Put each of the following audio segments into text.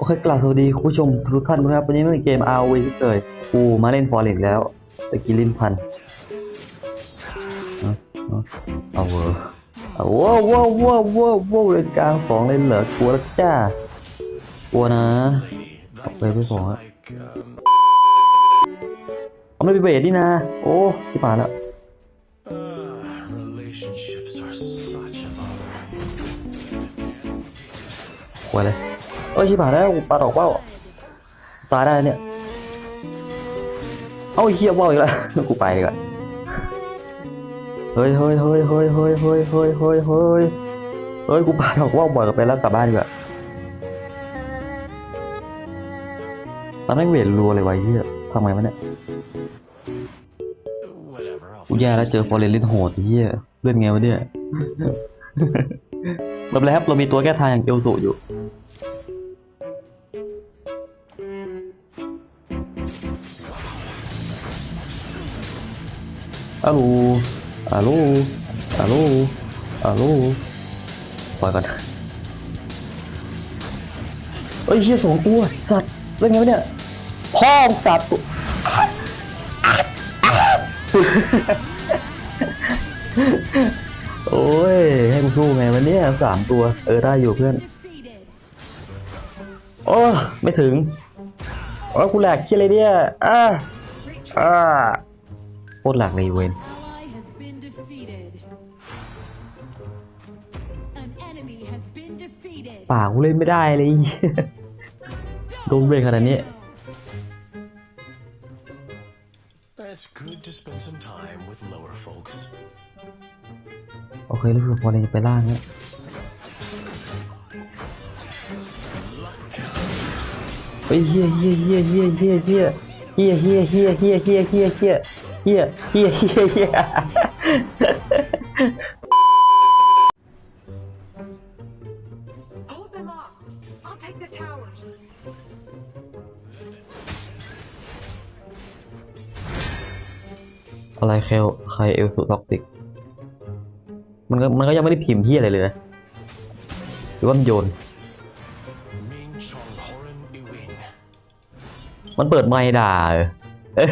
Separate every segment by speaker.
Speaker 1: โอเคกล่าวสวัสดีคุณผู้ชมทุกท่านนะครับวันนี้เป็นเกม ROV ที่เกิดกูมาเล่นฟอร์เรสแล้วตะกี้ลิ้นพันเอาเวอร์เอาว้าวว้าวว้าวว้าวว้าวเลนกลางสองเลนเหรอกลัวแล้วจ้ากลัวนะเอาไปไม่สองอะเอาไม่ไปเบรดนี่นะ โอ้ชิบหายแล้ว
Speaker 2: Relationships are such a bother.
Speaker 1: กลัวเลย เอ้ยชิบหายแล้วกูปาดอกว่าวตาได้เนี่ย เอาเหี้ยว่าวอีกแล้วกูไปดีกว่าเฮ้ยเฮ้ยเฮ้ยเฮ้ยเฮ้ยเฮ้ยเฮ้ยเฮ้ยเฮ้ยเฮ้ยกูปลาดอกว่าวบ่อยกันไปแล้วกลับบ้านดีกว่าตอนนั้นเวทรัวเลยวะไอ้เหี้ยทำไงวะเนี่ยกูแย่แล้วเจอฟอร์เรนลินโหดเหี้ยเล่นไงวะเนี่ยไม่เป็นไรครับเรามีตัวแก้ทางอย่างเอลสูอยู่ ฮัลโหลฮัลโหลฮัลโลฮัลโลปล่อยก่อนเอ้ยเฮียสองตัวสัตว์เล่นไงวะเนี่ยพ่องสัตว์โอ้ยให้กูสู้ไงวันนี้สามตัว เออได้อยู่เพื่อน โอ้ ไม่ถึง โอ้กูแหลกคิดอะไรเนี่ย อ่าอ่า โคตรหลักเลยเวน
Speaker 3: Ally has been defeated. An enemy has been defeated.
Speaker 1: ปากกูเล่นไม่ได้เลยโดนเบรกขนาดนี้
Speaker 2: It's good to spend some time with lower folks.
Speaker 1: โอเครู้สึกพอเลยจะไปล่างเนี่ยเฮ้ยเฮียเฮียเฮียเฮียเฮียเฮียเฮียเฮียเฮียเฮียเฮียเฮีย เฮียเฮียเฮียเฮียเฮีย
Speaker 4: Hold them off. I'll take the towers.
Speaker 1: อะไรเคลใครเอลสุท็อกซิก มันก็มันก็ยังไม่ได้พิมพ์เฮียอะไรเลยนะหรือว่ามันโยน
Speaker 2: Ming Chong Horan Iwing.
Speaker 1: มันเปิดไมค์ด่าเออเอ้ย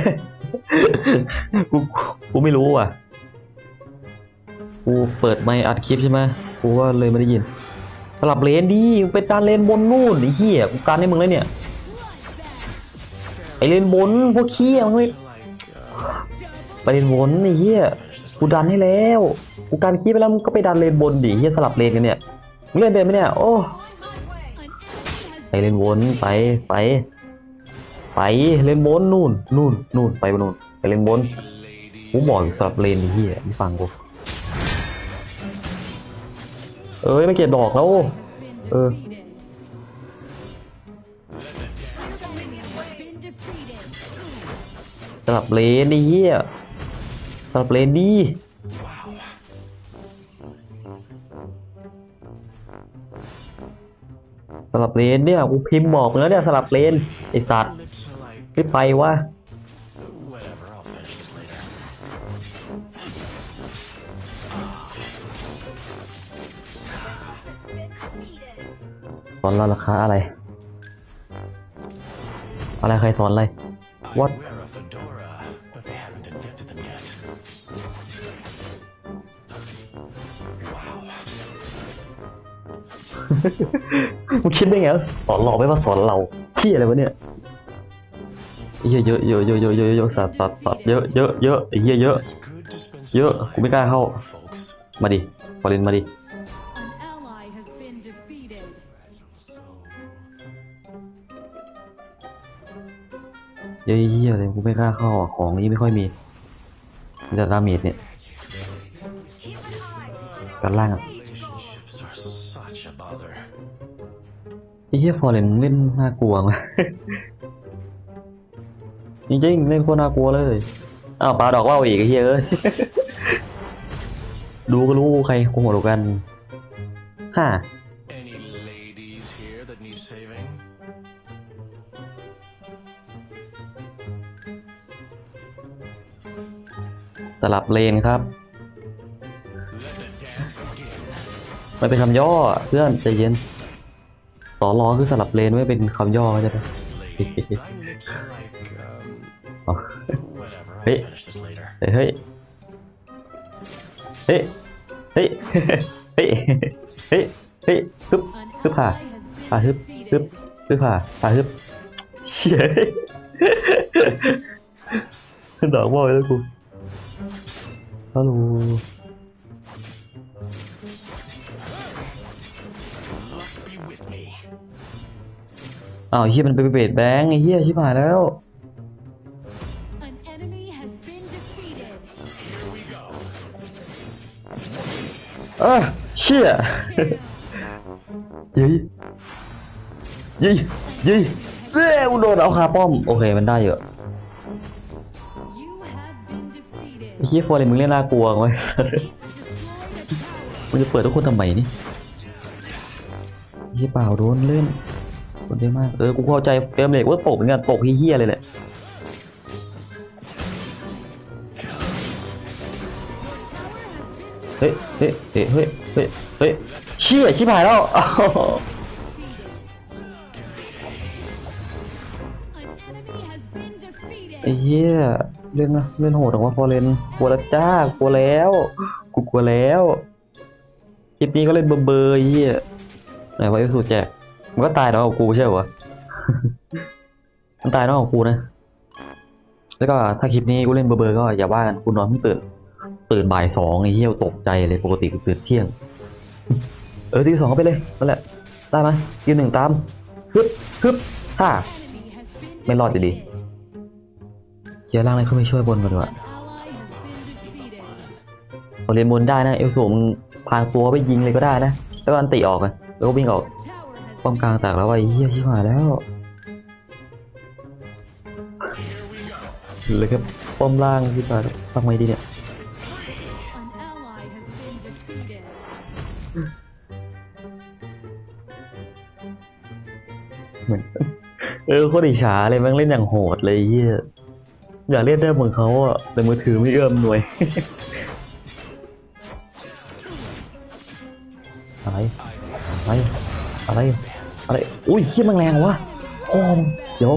Speaker 1: กูกูไม่รู้อะ กูเปิดไมค์อัดคลิปใช่ไหมกูว่าเลยไม่ได้ยินสลับเลนดิเป็นการเลนบนนู่นไอ้เหี้ยกูการให้มึงแล้วเนี่ยไอเลนบนพวกเขี้ยมึงไม่ไปเลนบนไอ้เหี้ยกูดันให้แล้วกูการคลิปไปแล้วมึงก็ไปดันเลนบนดิเหี้ยสลับเลนกันเนี่ยมึงเล่นเป็นไหมเนี่ยโอ้ไปเลนวนไปไป ไปเล่นบนนู่นนู่นนู่นไปบนนู่นไปเล่นบนกูบอกอยู่สลับเลนไอ้เหี้ยไม่ฟังกูเอ้ยไม่เก็บดอกแล้ว
Speaker 3: been
Speaker 1: Uh.
Speaker 3: defeated. Has been defeated.
Speaker 1: สลับเลนไอ้เหี้ยสลับเลนดีสลับเลนเนี่ยกูพิมพ์บอกมึงแล้วเนี่ยสลับเลนไอสัตว์ ไปวะสอนเราราคาอะไร อะไรใครสอนอะไร What มึงคิดได้ไงสอนหลอกไม่ว่าสอนเราที่อะไรวะเนี่ย เยอะเยอะเยอะเยอะเยอะเยอะเยอะสัตว์สัตว์สัตว์เยอะเยอะเยอะไอ้เหี้ยเยอะ
Speaker 2: It's good to spend some
Speaker 1: Yo,
Speaker 2: time
Speaker 1: กูไม่กล้าเข้า มาดิฟอรินมาดิเยอะเหี้ยเลยกูไม่กล้าเข้าของนี่ไม่ค่อยมีมีแต่ดาเมจเนี่ยกันล่างอะไอ้เหี้ยฟอร์เรนเล่นน่ากลัวมาก จริงๆเล่นโคตรน่ากลัวเลยอ้าวปลาดอกว่าวอีกไอ้เหี้ยเอ้ย ดูก็รู้ใครโกงหัวกันฮ่า
Speaker 2: Any ladies here that need saving?
Speaker 1: สลับเลนครับ
Speaker 2: Let the dance begin.
Speaker 1: มันเป็นคำย่อเพื่อนใจเย็นสอรอคือสลับเลนไว้เป็นคำย่อใช่ไหม
Speaker 2: Lady, thy lips are like, um,
Speaker 1: Oh.
Speaker 2: Whatever. I'll
Speaker 1: Hey.
Speaker 2: finish this later.
Speaker 1: เฮ้ย เฮ้ย เฮ้ย เฮ้ย เฮ้ย เฮ้ยฮึบ
Speaker 3: An
Speaker 1: ฮึบผ่า
Speaker 3: ally has
Speaker 1: ผ่า
Speaker 3: been
Speaker 1: ฮึบฮึบ
Speaker 3: defeated.
Speaker 1: ฮึบผ่าผ่าฮึบเชี่ยดอกบอยแล้วกูฮัลโหล
Speaker 2: Luck be with me.
Speaker 1: อ้าวเฮียมันไปเบดแบงค์ไอ้เฮียชิบหายแล้ว เออเชี่ย
Speaker 3: Kill.
Speaker 1: ยี่ยี่ยี่เอ้ยกูโดนเอาคาป้อม โอเคมันได้เยอะ
Speaker 3: You have been defeated.
Speaker 1: ไอ้เฮียฟอร์เรนมึงเล่นน่ากลัวไว้
Speaker 3: Destroyed a tower.
Speaker 1: มึงจะเปิดทุกคนทำไมนี่เฮียเปล่าโดนเล่นคนเยอะมาก เออ กูเข้าใจเกมเหล็กว่าตกเหมือนกันตกเฮี้ยๆเลยแหละ เฮ้ยเฮ้ยเฮ้ยเฮ้ยเฮ้ยเฮ้ยเชี่ยชิบหายแล้วไอ้เหี้ยเล่นนะเล่นโหดออกว่าฟอร์เรนกลัวแล้วจ้ากลัวแล้วกูกลัวแล้วคลิปนี้ก็เล่นเบอร์เบอร์เหี้ยไหนวะไอ้สูแจกมันก็ตายแล้วกับกูใช่เหรอวะมันตายนอกของกูนะแล้วก็ถ้าคลิปนี้กูเล่นเบอร์เบอร์ก็อย่าว่ากันกูนอนเพิ่งตื่น ตื่นบ่ายสองไอ้เหี้ยตกใจเลยปกติกูตื่นเที่ยง เออที่สองก็ไปเลยนั่นแหละได้ไหมยืนหนึ่งตามฮึบฮึบฮ่า
Speaker 3: Enemy has been
Speaker 1: ไม่รอดอยู่ดี
Speaker 3: defeated.
Speaker 1: เชียร์ล่างเลยเข้าไปช่วยบนก่อนดีกว่า
Speaker 3: An ally has been defeated.
Speaker 1: พอเรียนบนได้นะเอลสูมึงพางตัวไปยิงเลยก็ได้นะ แล้วก็อันติออกนะแล้วก็วิ่งออก
Speaker 3: Tower has
Speaker 1: ป้อมกลางแตกแล้วไอ้เหี้ยชิบหายแล้ว
Speaker 2: Here we go.
Speaker 1: เหลยครับป้อมล่างชิบหายแล้วทำไงดีเนี่ย ออโคตรอิจฉาเลยแม่งเล่นอย่างโหดเลยเหี้ยอยากเล่นได้เหมือนเขาอะแต่มือถือไม่เอื้อมหน่วยอะไรอะไรอะไรอะไรอุ้ยเฮี้ยแมันแรงวะโอ้มเดี๋ยว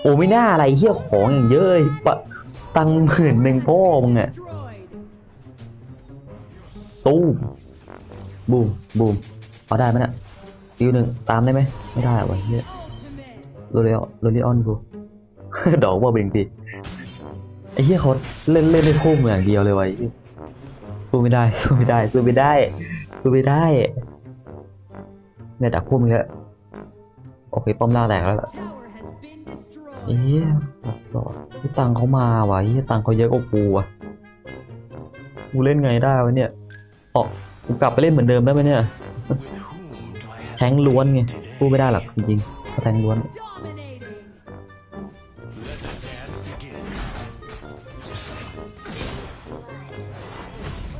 Speaker 1: โอ้ไม่น่าอะไรเฮี้ยของอย่างเยอะเลยปะตังหมื่นหนึ่งพ่อมึงอะตู้บูมบูมเอาได้ไหมเนี่ยอีกหนึ่งตามได้ไหมไม่ได้วะเฮี้ย โรเลอโรเลออนกู ดอกว่าเบงตีไอ้เหี้ยเขาเล่นเล่นได้โค้งอย่างเดียวเลยวะไอ้สู้ไม่ได้สู้ไม่ได้สู้ไม่ได้สู้ไม่ได้เนี่ยดักพุ่มเยโอเคป้อมล่าแตกแล้วล่ะเอ๊ะต่อที่ตังเขามาว่ะเหี้ยตังเขาเยอะกว่ากูอะกูเล่นไงได้วะเนี่ยออกกูกลับไปเล่นเหมือนเดิมได้ไหมเนี่ย แทงล้วนไง
Speaker 2: today?
Speaker 1: กูไม่ได้หรอกจริงๆแทงล้วน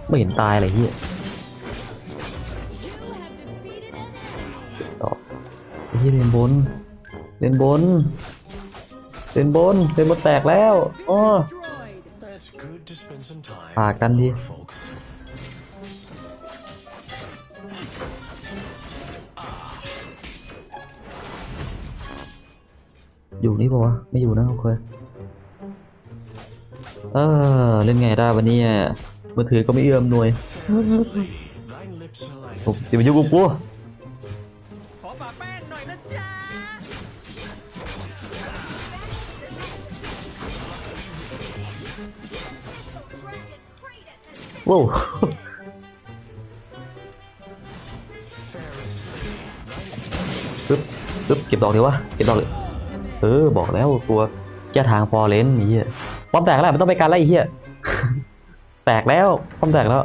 Speaker 1: ไม่เห็นตาย
Speaker 3: อะไรที่
Speaker 1: ต่อเฮียเล่นบน เล่นบน เล่นบน เล่นบนแตกแล้วอ๋อปากกั
Speaker 2: น
Speaker 1: ดีอยู่นี่ปะวะ ไม่อยู่นะโอเคเออเล่นไงได้วันนี้ มือถือก็ไม่เอื้อมหน่วย
Speaker 2: Thy lips are like
Speaker 1: ผมจะไปยุ่งกับกูว้าว
Speaker 2: fairest lady.
Speaker 1: ปึ๊บปึ๊บเก็บดอกเดี๋ยววะ เก็บดอกเลยเออ บอกแล้วตัวแก้ทางฟอร์เรนไอ้เหี้ยป้อมแตกแล้วไม่ต้องไปกันแล้วไอ้เหี้ย แตกแล้วป้อมแตกแล้ว